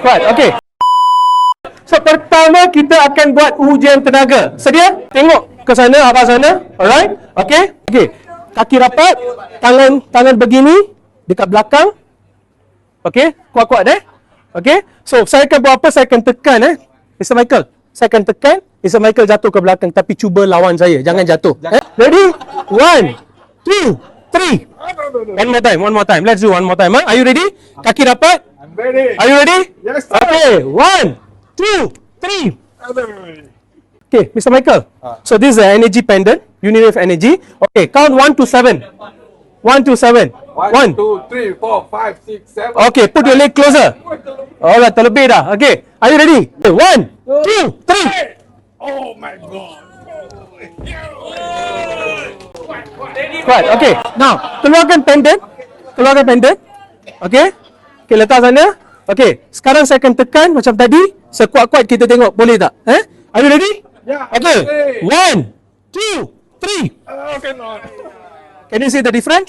Kuat, okay. So pertama kita akan buat ujian tenaga. Sedia? Tengok ke sana, abang sana. Alright? Okay? Okay. Kaki rapat, tangan tangan begini dekat belakang. Okay? Kuat-kuat eh. Okay? So saya akan buat apa? Saya akan tekan eh. Mr. Michael, saya akan tekan. Mr. Michael jatuh ke belakang tapi cuba lawan saya. Jangan jatuh. Eh? Ready? One, two, three. One more time, one more time. Let's do one more time. Huh? Are you ready? Kaki rapat. Ready. Are you ready? Yes, sir. Okay, one, two, three. Okay, Mr. Michael. Ah. So this is the energy pendant, Uniwave energy. Okay, count one to seven. One to seven. One, One. two, three, four, five, six, seven. Okay, put your leg closer. Alright, terlebih. Okay, are you ready? Okay, one, two, three. Oh my god. Right, okay. Now, keluarkan pendant. Keluarkan pendant. Okay. Okay, letak sana. Okay, sekarang saya akan tekan macam tadi. Sekuat-kuat kita tengok. Boleh tak? Eh? Are you ready? Yeah, Okay. One, two, three. Oh, cannot. Can you see the difference?